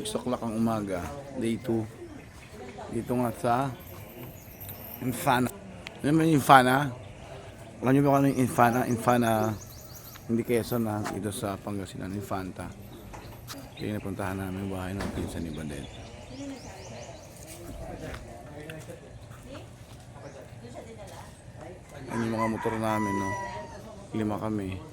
6 o'clock ang umaga day 2 dito nga sa Infana. Alam mo yung Infana? Alam nyo ba kung ano yung Infana? Infana hindi kaya sa na dito sa Pangasinan Infanta. Kaya napuntahan namin yung bahay ng pinsan ni Badet. Ano yung mga motor namin no? Lima kami.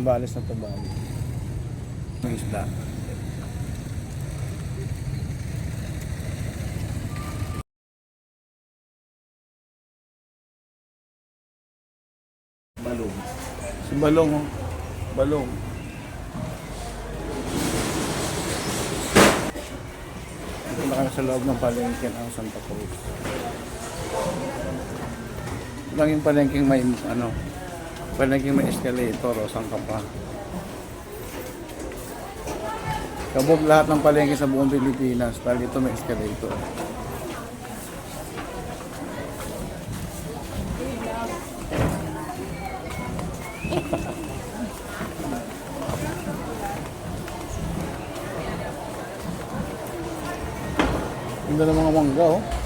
Zambales na tabali. May isda. Balong. Si Balong, oh. Balong. Ito na sa loob ng palengke ng Santa Cruz. Lang yung palengking may, ano, palengking may escalator o saan ka pa. Kabog lahat ng palengke sa buong Pilipinas dahil ito may escalator. Ganda ng mga mangga, oh.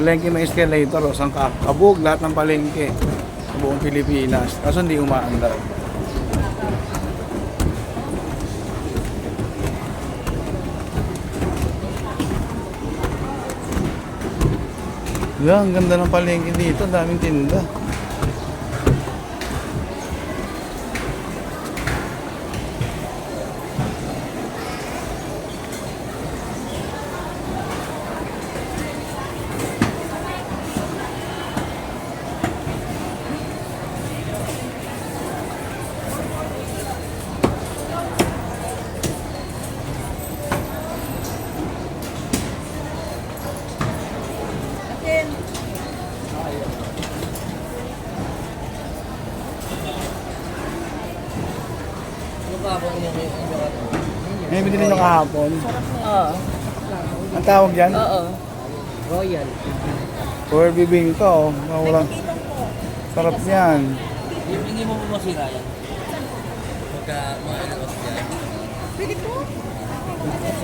Palengke may escalator, oh. Saan ka? Kabog lahat ng palengke sa buong Pilipinas. Kaso hindi umaandar. Yeah, ang ganda ng palengke dito. Daming tinda. Binili nyo kahapon. Oo. Ang tawag dyan? Oo. Royal. Or bibingka, oh. Mawalang... Sarap yan. Hindi mo masira yan. Pagka mga ilos yan.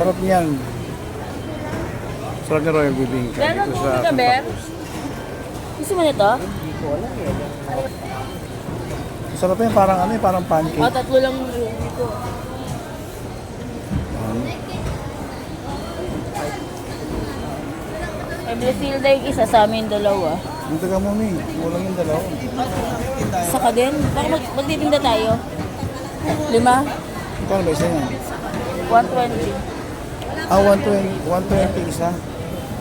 Sarap yan. Sarap ni Royal Bibingka. Meron Dito mo sa ka, Ber? Gusto mo nito? Hindi ko alam eh. Sarap yan. Parang ano eh, parang pancake. tatlo lang yung dito. Brazil day isa sa amin dalawa. Ang taga mo, Ming. Kulang yung dalawa. Isa ka din? Baka mag magtitinda tayo. Lima? Kano ba isa yan? 120. Ah, 120, 120 isa.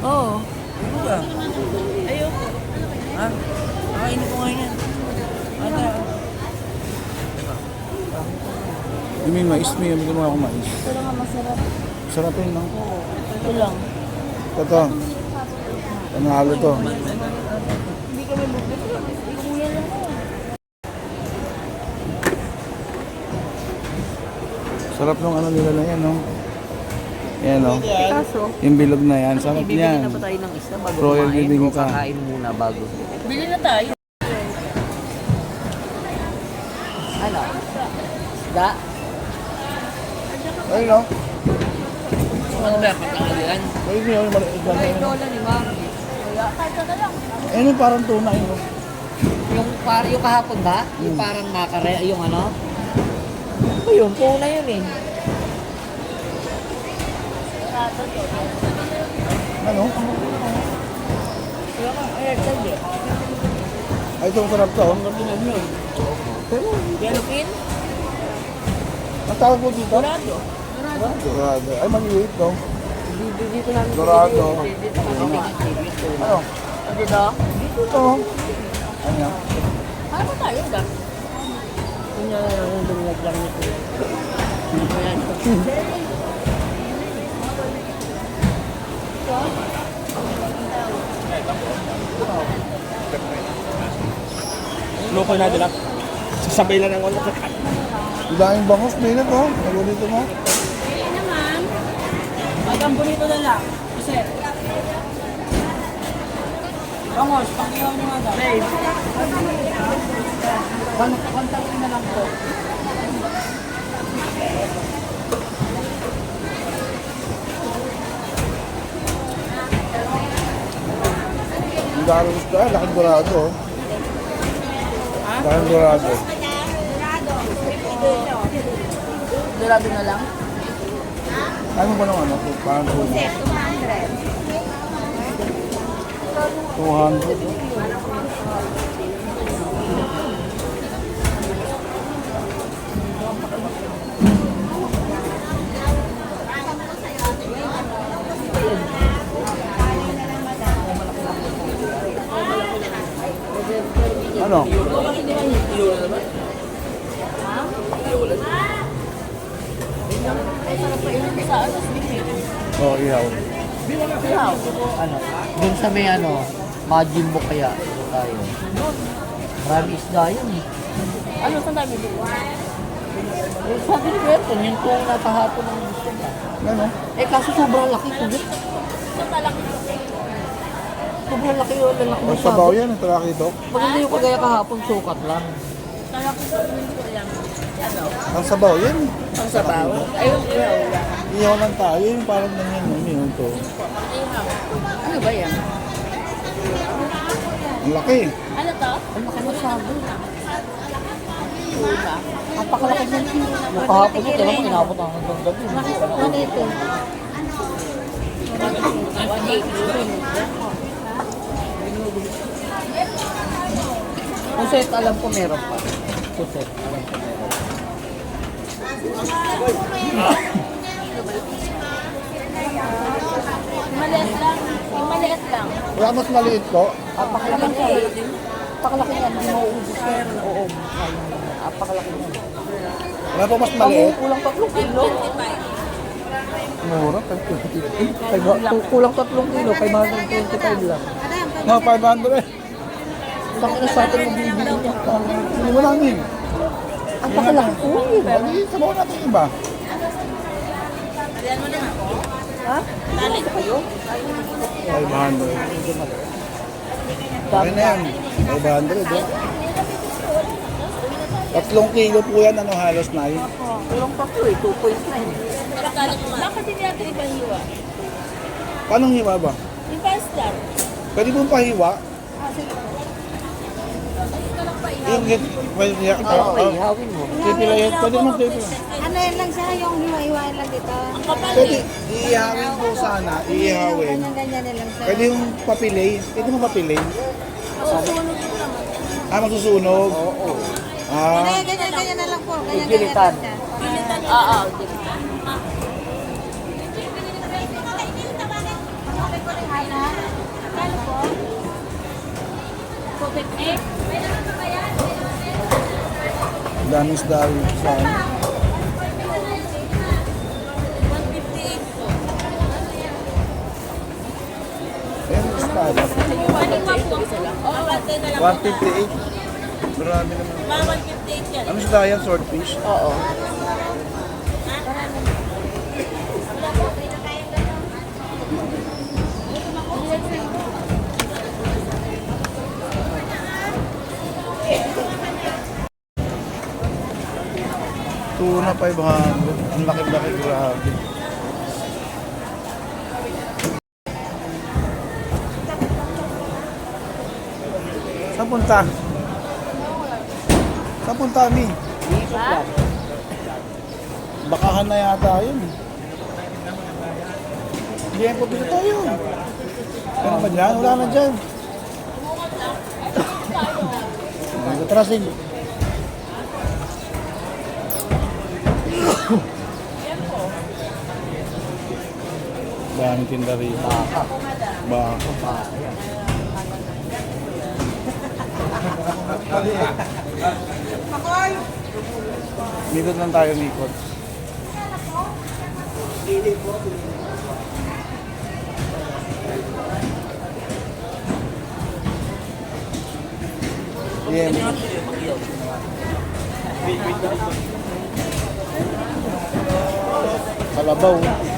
Oo. Ano ba? Ayoko. Ha? Kakainin ko ngayon yan. Ano? Yung may mais, may ako mais. Ito lang ang masarap. Sarap yun, no? Ito lang. Ito. Panalo to. Hindi kami. Sarap nung ano nila na yan, no? Yan, no? Kaso? Yung bilog na yan. Sarap Bibili yan. na ba tayo ng isa bago Royal kumain? bibingka. O kakain muna bago? Bili na tayo. Ano? Isda? Ay, no? Ano ba? Pagkakalian? Ay, may ano maliit na yan. Lola ni Ma'am. Eh, no, parang tuna yun, no? Yung, par yung kahapon ba? Yung parang makare, yung ano? Ano yun? Tuna yun eh. Ano? eh. Ay, ito, sarap to. oh. Yellow pin? Ang tawag mo dito? Dorado. Dorado. Ay, maliit, no? Dito, dito namin. Dorado. Dito namin. Dito. Ano? Dito? Ito. Ano? Ano ba tayo? Da? Yun yung yung dumulog lang nito. Ayan. Loko na dila. Sasabay lang ng wala. Ang daming bangos, may na to. Nagulito mo. Hanggang bonito na lang. Kasi. Vamos, pakiyaw nyo nga daw. Babe. Kontak na lang po. Ang daming isda. Ay, laking dorado. Laking dorado. Dorado na lang. Ano ba naman? Ano? Parang tuna. 200. Ano? Sa ano, sige. Oh, ihaw. Ano? Doon sa may ano, Majin mo kaya. Doon tayo. Marami isda yun eh. Ano, saan tayo bibili? Eh, Sabi ni Berton, yung kung napahapon ng gusto niya. Ano? Eh kaso sobrang laki ko. Saan talaki? Sobrang laki yun. Lalaki Ang mo sabaw yan, ang talaki ito. Maganda yung kagaya kahapon, sukat lang. Talaki ko, hindi ko alam. Ano? Ang sabaw yan. Ang sabaw? Ayun, ihaw lang. Ihaw lang tayo, yung parang yun, yun to. Ihaw. Ano ba yan? Ang laki. Ano to? Ang laki mo sabi. Iba. Napakalaki niyan. Yung kahapon yun, talagang inabot ang hanggang gabi. Ano ito? 180. Puset, alam ko meron pa. Puset, alam ko meron. Maliit lang. Yung maliit lang. Wala mas maliit po. Apakalaki niya. Apakalaki niya, hindi mo uubos yan. Oo, apakalaki niya. Wala pa mas Maliit? Kulang tatlong kilo. 25. Mura, 550. Kulang tatlong kilo, 525 lang. No, 500 eh. Bakit na sa atin yung bibili niya? Hindi mo namin. Apakalaki ko. Hindi, sabaw natin iba. Talian mo din ako. Ha? Tali ko kayo? 500. Okay na yan. 500 eh. Tatlong kilo po yan, ano halos na yun. Kulang tatlo eh, 2.9. Pero tali ko nga. Bakit hindi natin ibang hiwa? Paano hiwa ba? Yung fast lang. Pwede pong pahiwa. Yung Ingit. Well, yeah. Oo, oh, ah, ihawin mo. Tipila yan. Pwede mo tipila. Ano yan lang siya, yung hiwa-hiwain lang dito. Pwede, eh. iihawin po sana. Iihawin. Ganyan-ganyan lang siya. Pwede yung papilay. Pwede mo papilay. Susunog yun naman. Ah, magsusunog? Oo. oo. Ah. Ganyan-ganyan na lang po. Ganyan-ganyan lang siya. Oo, gilitan. Ano po? 250? Oo, bantay na lang. 158. Marami naman. Mga 158 yan. Ano isda yan? Swordfish? Oo. Tuna 500. Ang laki-laki grabe. Saan punta? Saan punta, Mi? Bakahan na yata yun. Hindi yan po dito tayo. Ano ba dyan? Wala na dyan. Nagtatrasig. Daming tinda rin. Baka. Baka. Yan. Mikot lang tayo, mikot. Yeah. Kalabaw. Kalabaw.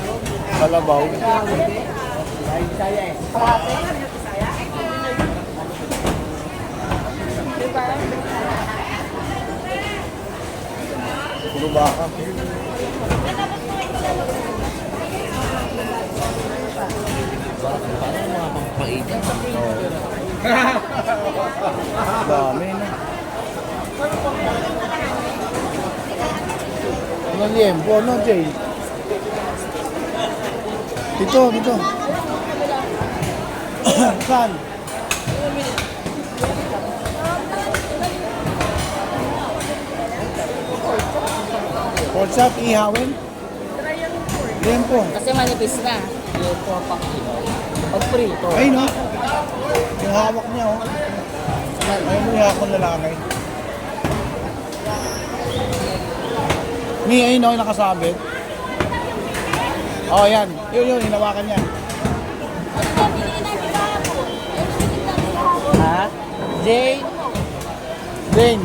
Puro baka. Parang mga pangpainan. Dami na. Ano liempo? Ano, Jay? Dito, dito. Saan? Pork chop, ihawin? Lempo. Kasi manipis na. Lempo ang pakilo. Pag oh, prito. Ay, no? Oh. Yung hawak niya, oh. Ayun mo yung akong lalaki. Ni, ayun, no? Yung nakasabit. Oh, yan. Yun, yun, hinawakan niya. Ha? Jane? Dane.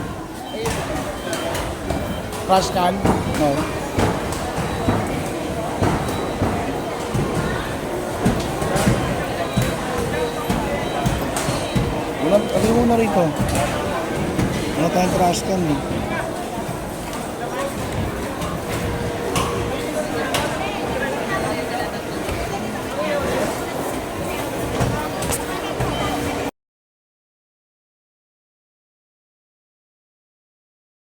Crush can? No. Wala, mo na rito. Wala tayong crush can eh.